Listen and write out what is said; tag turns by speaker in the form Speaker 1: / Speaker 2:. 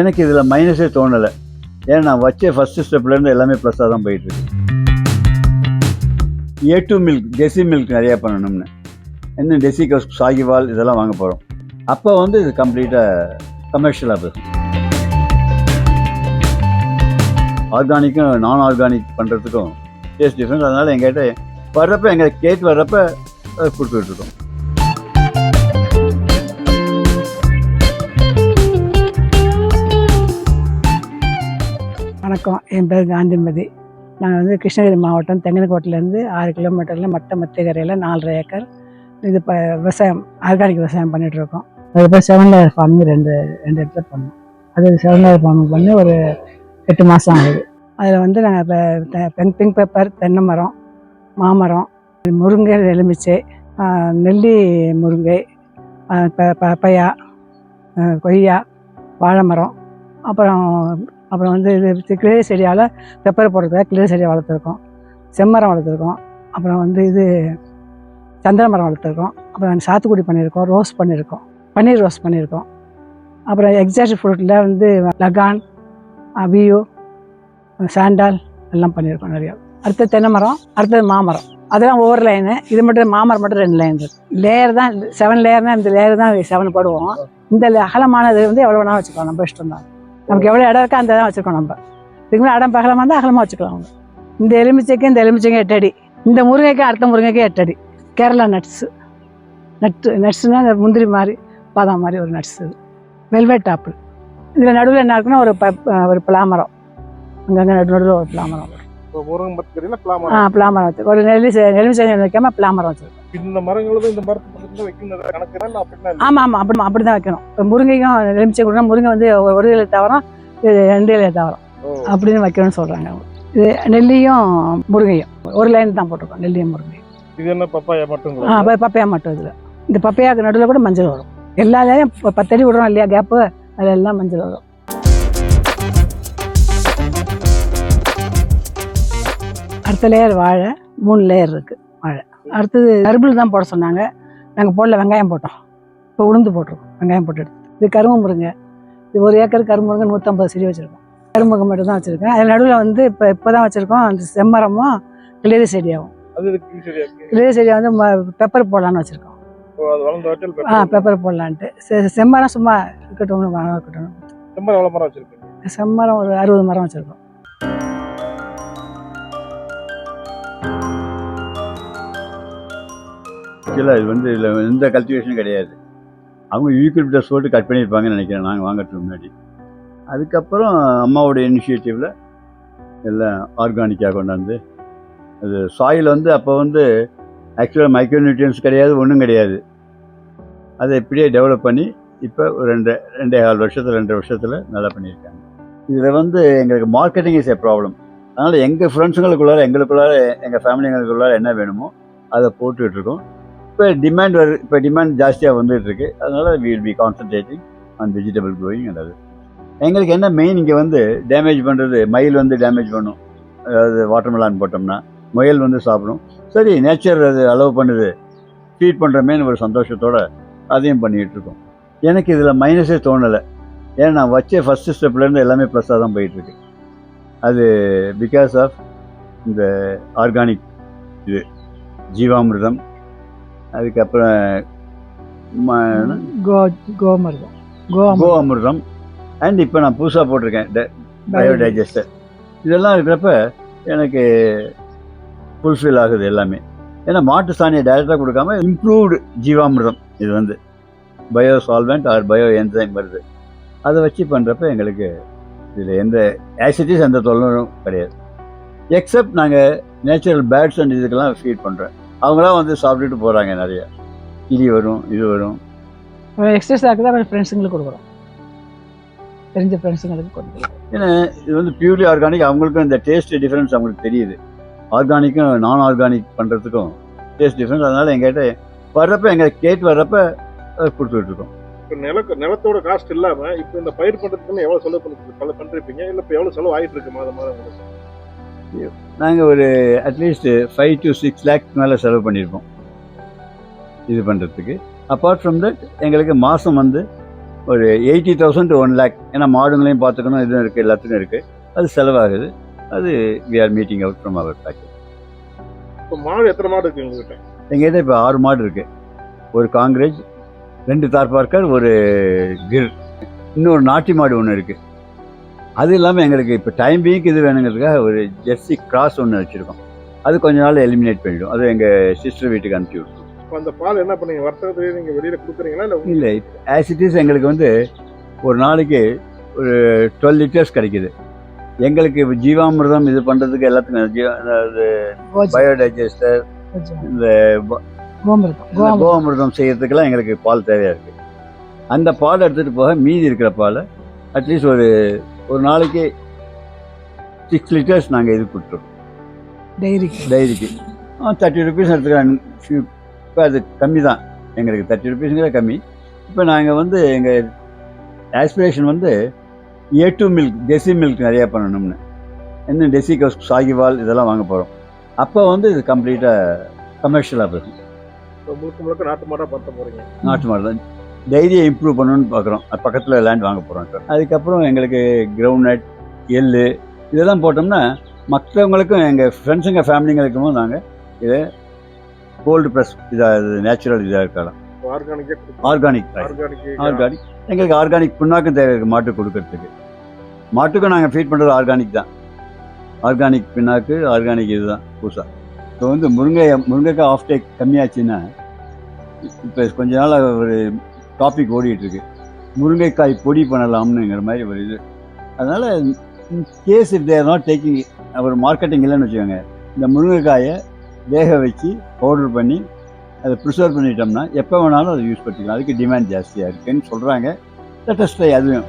Speaker 1: எனக்கு இதில் மைனஸே தோணலை. ஏன்னா நான் வச்ச ஃபஸ்ட்டு ஸ்டெப்லேருந்து எல்லாமே ப்ளஸ்ஸாக தான் போயிட்டுருக்கு A two milk desi milk நிறையா பண்ணணும்னு. இன்னும் டெசிகஸ் சாகிவால் இதெல்லாம் வாங்க போகிறோம் அப்போ வந்து இது கம்ப்ளீட்டாக கமர்ஷியலாக போகும். ஆர்கானிக்கும் நான் ஆர்கானிக் பண்ணுறதுக்கும் டேஸ்ட் டிஃப்ரெண்ட் அதனால் எங்கிட்ட வர்றப்ப எங்கள் கேட்டு வர்றப்ப கொடுத்துட்ருக்கோம்
Speaker 2: வணக்கம். என் பேர் காந்திமதி. நாங்கள் வந்து கிருஷ்ணகிரி மாவட்டம் தெங்கனக்கோட்டிலேருந்து ஆறு கிலோமீட்டரில் மட்ட மத்தியக்கரையில் நாலரை ஏக்கர் இது இப்போ விவசாயம் ஆர்கானிக் விவசாயம் பண்ணிகிட்ருக்கோம் அதுக்கப்புறம் செவன் லேயர் ஃபார்மிங் ரெண்டு ரெண்டு இடத்துல பண்ணோம். அது செவன் லேயர் ஃபார்மிங் பண்ணி ஒரு எட்டு மாதம் ஆகுது. அதில் வந்து நாங்கள் இப்போ பெங் பிங்க் பேப்பர் தென்னை மரம் மாமரம் முருங்கை எலுமிச்சை நெல்லி முருங்கை ப- பப்பையா கொய்யா வாழை மரம் அப்புறம் அப்புறம் வந்து இது கிளை செடியால் பெப்பர் போடுறதுக்காக கிளை செடியை வளர்த்துருக்கோம். செம்மரம் வளர்த்துருக்கோம். அப்புறம் வந்து இது சந்திர மரம் வளர்த்துருக்கோம். அப்புறம் சாத்துக்குடி பண்ணியிருக்கோம் ரோஸ் பண்ணியிருக்கோம். பன்னீர் ரோஸ் பண்ணியிருக்கோம். அப்புறம் எக்ஸாக்ட் ஃப்ரூட்டில் வந்து லகான் அபியூ சாண்டால் எல்லாம் பண்ணியிருக்கோம் நிறையா. அடுத்தது தென்னை மரம் அடுத்தது மாமரம். அதெல்லாம் ஒவ்வொரு லைனு இது மட்டும் மாமரம் மட்டும் ரெண்டு லைன் இருக்குது லேயர் தான் செவன் லேயர்னால் இந்த லேயர் தான் செவன் போடுவோம். இந்த அகலமானது வந்து எவ்வளோ வேணால் வச்சுக்கலாம் நம்ம இஷ்டம் தான் நமக்கு எவ்வளோ இடம் இருக்கோ அந்த இடம் வச்சுருக்கோம் நம்ம. இதுக்கு மேலே இடம் பகலமாக இருந்தால் அகலமாக வச்சுக்கலாம் அவங்க. இந்த எலுமிச்சைக்கு இந்த எலுமிச்சைக்கு எட்டடி இந்த முருங்கைக்கு அடுத்த முருங்கைக்கு எட்டடி கேரளா நட்ஸு. நட்டு நட்ஸுன்னா இந்த முந்திரி மாதிரி பாதாம் மாதிரி ஒரு நட்ஸ் இது. Velvet apple. இதில் நடுவில் என்ன இருக்குன்னா ஒரு ப ஒரு பலாமரம். அங்கங்கே நடு நடுவில் ஒரு பலாமரம். ஆ
Speaker 3: பிளாமரம்
Speaker 2: பலாமரம் வச்சு ஒரு நெல்லி எலுமிச்சை வைக்காம பலாமரம் வச்சுருக்கோம்.
Speaker 3: இந்த மரங்களும் இந்த மரத்து பக்கத்துல வைக்கணும். கணக்கு இல்லை அப்படின்னா இல்லை.
Speaker 2: ஆமாம் ஆமாம் அப்படி அப்படி தான் வைக்கணும். முருங்கைக்கும் எலுமிச்சை கொடுத்தா முருங்கை வந்து ஒரு- இலை தவறம் இது ரெண்டு இலை தவறம். அப்படின்னு வைக்கணும்னு சொல்கிறாங்க இது நெல்லியும் முருங்கையும். ஒரு லைன் தான் போட்டிருக்கோம் நெல்லியும் முருங்கையும்.
Speaker 3: இது என்ன பப்பாயா
Speaker 2: ஆ
Speaker 3: மட்டுங்களா
Speaker 2: அப்ப பப்பையா மட்டும் இதில். இந்த பப்பையாக்கு நடுவில் கூட மஞ்சள் வரும். எல்லா இப்போ பத்தடி விடுறோம் இல்லையா கேப்பு அதில் எல்லாம் மஞ்சள் வரும். அடுத்த லேயர் வாழை மூணு லேயர் இருக்குது வாழை. அடுத்தது கரும்பில் தான் போட சொன்னாங்க. நாங்கள் போடல வெங்காயம் போட்டோம். இப்போ உளுந்து போட்டிருக்கோம் வெங்காயம் போட்டு எடுத்து. இது கரும்பு முருங்கை. இது ஒரு ஏக்கர் கரும்பு முருங்கை நூற்றம்பது செடி வச்சுருக்கோம். கரும்புக்கு மட்டும் தான் வச்சுருக்கேன். அதில் நடுவில் வந்து இப்போ இப்போ தான் வச்சுருக்கோம். அந்த செம்மரமும் கிளிரி செடியாகும்
Speaker 3: அது இதுக்கு சரியா இருக்கு?
Speaker 2: கிளிரி செடியை வந்து பெப்பர் போடலான்னு வச்சுருக்கோம்.
Speaker 3: அது
Speaker 2: ஆ
Speaker 3: பெப்பர்
Speaker 2: போடலான்ட்டு. செம்மரம் சும்மா இருக்கட்டும் இருக்கட்டும்
Speaker 3: செம்மரம்
Speaker 2: ஒரு அறுபது மரம் வச்சுருக்கோம்.
Speaker 1: ஆக்சுவலாக இது வந்து இதில் எந்த கல்டிவேஷனும் கிடையாது. அவங்க யூக்கலிப்டஸ் போட்டு கட் பண்ணியிருப்பாங்கன்னு நினைக்கிறேன் நாங்கள் வாங்குறதுக்கு முன்னாடி. அதுக்கப்புறம் அம்மாவோட இனிஷியேட்டிவில் எல்லாம் ஆர்கானிக்காக கொண்டாந்து அது சாயில் வந்து அப்போ வந்து ஆக்சுவலாக மைக்ரோ நியூட்ரியன்ஸ் கிடையாது ஒன்றும் கிடையாது. அதை இப்படியே டெவலப் பண்ணி இப்போ ஒரு ரெண்டு ரெண்டே கால் வருஷத்தில் ரெண்டு வருஷத்தில் நல்லா பண்ணியிருக்காங்க. இதில் வந்து எங்களுக்கு மார்க்கெட்டிங் இஸ் ஏ ப்ராப்ளம் அதனால் எங்கள் ஃப்ரெண்ட்ஸுங்களுக்குள்ளார எங்களுக்குள்ளார எங்கள் ஃபேமிலிங்களுக்குள்ளார என்ன வேணுமோ அதை போட்டுக்கிட்டு இருக்கோம். இப்போ டிமாண்ட் வரு இப்போ டிமாண்ட் ஜாஸ்தியாக வந்துட்டு இருக்கு அதனால will be concentrating on vegetable growing அதாவது எங்களுக்கு என்ன மெயின் இங்கே வந்து டேமேஜ் பண்ணுறது மயில் வந்து டேமேஜ் பண்ணும். அதாவது வாட்டர்மெலான் போட்டோம்னா முயல் வந்து சாப்பிடும். சரி நேச்சர் அது அலோவ் பண்ணுது. ஃபீட் பண்ணுறமேனு ஒரு சந்தோஷத்தோடு அதையும் பண்ணிகிட்ருக்கோம் எனக்கு இதில் மைனஸே தோணலை. ஏன்னா நான் வச்ச ஃபஸ்ட்டு ஸ்டெப்லேருந்து எல்லாமே ப்ளஸ்ஸாக தான் போயிட்டுருக்கு. அது பிகாஸ் ஆஃப் இந்த ஆர்கானிக் இது ஜீவாமிர்தம் அதுக்கப்புறம்
Speaker 2: கோ கோமருதம். கோ
Speaker 1: கோ அமிர்தம் அண்ட் இப்போ நான் புதுசாக போட்டிருக்கேன் பயோடைஜஸ்டர் இதெல்லாம் இருக்கிறப்ப எனக்கு ஃபுல்ஃபில் ஆகுது எல்லாமே. ஏன்னா மாட்டு சாணியை டைரெக்டாக கொடுக்காம இம்ப்ரூவ்டு ஜீவாமிர்தம் இது வந்து. Bio solvent or bio enzyme வருது. அதை வச்சு பண்ணுறப்ப எங்களுக்கு இதில் எந்த ஆசிட்டிஸ் எந்த தொல்லும் கிடையாது. எக்ஸப்ட் நாங்கள் நேச்சுரல் பேர்ட்ஸ் அண்ட் இதுக்கெல்லாம் ஃபீட் பண்ணுறோம் அவங்களாம் வந்து சாப்பிட்டுட்டு போகிறாங்க நிறைய. கிளி வரும் இது வரும்.
Speaker 2: எக்ஸ்ட்ரா ஆக்குதான் கொஞ்சம் ஃப்ரெண்ட்ஸுங்களுக்கு கொடுக்குறோம். தெரிஞ்ச ஃப்ரெண்ட்ஸுங்களுக்கு கொடுக்குறோம்.
Speaker 1: ஏன்னா இது வந்து பியூர்லி ஆர்கானிக் அவங்களுக்கும் இந்த டேஸ்ட் டிஃப்ரென்ஸ் அவங்களுக்கு தெரியுது. ஆர்கானிக்கும் நான் ஆர்கானிக் பண்ணுறதுக்கும் டேஸ்ட் டிஃப்ரென்ஸ் அதனால் எங்கிட்ட வர்றப்ப எங்களை கேட்டு வர்றப்ப இருக்கோம்.
Speaker 3: இப்போ நில நிலத்தோட காஸ்ட் இல்லாம இப்போ இந்த பயிர் பண்றதுக்குன்னு எவ்வளவு செலவு பண்ணி செலவு பண்ணிருப்பீங்க. இல்ல இப்போ எவ்வளவு செலவு ஆயிட்டு இருக்கு? மாதம் மாதம் உங்களுக்கு?
Speaker 1: நாங்கள் ஒரு at least five to six lakhs மேலே செலவு பண்ணியிருப்போம் இது பண்ணுறதுக்கு அப்பார்ட் ஃப்ரம் தட் எங்களுக்கு மாதம் வந்து ஒரு எயிட்டி தௌசண்ட் ஒன் லேக் ஏன்னா மாடுங்களையும் பார்த்துக்கணும் இதுவும் இருக்குது எல்லாத்துக்கும் இருக்குது அது செலவாகுது. அது we are meeting out from our package
Speaker 3: இப்போ மாடு எத்தனை மாடு இருக்கு உங்ககிட்ட?
Speaker 1: எங்ககிட்ட இப்போ ஆறு மாடு இருக்குது ஒரு காங்கிரேஜ் ரெண்டு தார்பார்க்கர் ஒரு கிர். இன்னொரு நாட்டி மாடு ஒன்று இருக்குது அது இல்லாமல் எங்களுக்கு இப்போ டைம் பீக்கு இது வேணுங்கிறதுக்காக ஒரு ஜெர்சி கிராஸ் ஒன்று வச்சுருக்கோம். அது கொஞ்ச நாள் எலிமினேட் பண்ணிடும். அது எங்கள் சிஸ்டர் வீட்டுக்கு அனுப்பிச்சி விட்ருவோம்
Speaker 3: இப்போ அந்த பால் என்ன பண்ணீங்க? வர்த்தகத்துலேயே நீங்க வெளியில கொடுக்குறீங்களா இல்லை
Speaker 1: இல்லை ஆஸ் இட் இஸ் எங்களுக்கு வந்து ஒரு நாளைக்கு ஒரு டுவெல் லிட்டர்ஸ் கிடைக்குது. எங்களுக்கு இப்ப ஜீவாமிர்தம் இது பண்ணுறதுக்கு எல்லாத்துக்கும் ஜீவா பயோடைஜஸ்டர். இந்த கோஅமிர்தம் செய்யறதுக்கெல்லாம் எங்களுக்கு பால் தேவையாக இருக்குது அந்த பால் எடுத்துகிட்டு போக மீதி இருக்கிற பாலை அட்லீஸ்ட் ஒரு ஒரு நாளைக்கு சிக்ஸ் லிட்டர்ஸ் நாங்கள் இது கொடுத்துருவோம்
Speaker 2: டைரிக்கு
Speaker 1: டைரிக்கு தேர்ட்டி ருபீஸ் எடுத்துக்கிறேன் இப்போ அது கம்மி தான். எங்களுக்கு தேர்ட்டி ருபீஸுங்கிற கம்மி. இப்போ நாங்கள் வந்து எங்கள் ஆஸ்பிரேஷன் வந்து A two milk desi milk நிறையா பண்ணணும்னு. இன்னும் டெசிகோஸ் சாகிவால் இதெல்லாம் வாங்க போகிறோம் அப்போ வந்து இது கம்ப்ளீட்டாக கமர்ஷியலாக
Speaker 3: இப்போ முழுக்க முழுக்க நாட்டு மாடா பத்த போறீங்க.
Speaker 1: நாட்டு மாடு தான். டைரியை இம்ப்ரூவ் பண்ணணும்னு பார்க்குறோம் அது பக்கத்தில் லேண்ட் வாங்க போகிறோம் சார். அதுக்கப்புறம் எங்களுக்கு கிரவுண்ட் நட் எள்ளு இதெல்லாம் போட்டோம்னா மற்றவங்களுக்கும் எங்கள் ஃப்ரெண்ட்ஸுங்க ஃபேமிலிங்களுக்கும் நாங்கள் இதை கோல்டு ப்ரெஸ் இதாக நேச்சுரல் இதாக இருக்கலாம். ஆர்கானிக்
Speaker 3: ஆர்கானிக்
Speaker 1: எங்களுக்கு ஆர்கானிக் புண்ணாக்கும் தேவை இருக்குது மாட்டுக்கு கொடுக்கறதுக்கு. மாட்டுக்கும் நாங்கள் ஃபீட் பண்ணுறது ஆர்கானிக் தான். ஆர்கானிக் பின்னாக்கு ஆர்கானிக் இதுதான் பூசா இப்போ வந்து முருங்கை முருங்கைக்காய் ஆஃப் டேக் கம்மியாச்சுன்னா இப்போ கொஞ்ச நாள் ஒரு டாபிக் ஓடிட்டுருக்கு. முருங்கைக்காய் பொடி பண்ணலாம்னுங்கிற மாதிரி ஒரு இது. அதனால் case if they're not taking ஒரு மார்க்கெட்டிங் இல்லைன்னு வச்சுக்கோங்க. இந்த முருங்கைக்காயை வேக வச்சு பவுடர் பண்ணி அதை ப்ரிசர்வ் பண்ணிட்டோம்னா எப்போ வேணாலும் அதை யூஸ் பண்ணிக்கலாம். அதுக்கு டிமாண்ட் ஜாஸ்தியாக இருக்குன்னு சொல்கிறாங்க லெட்டஸ்ட் அதுவும்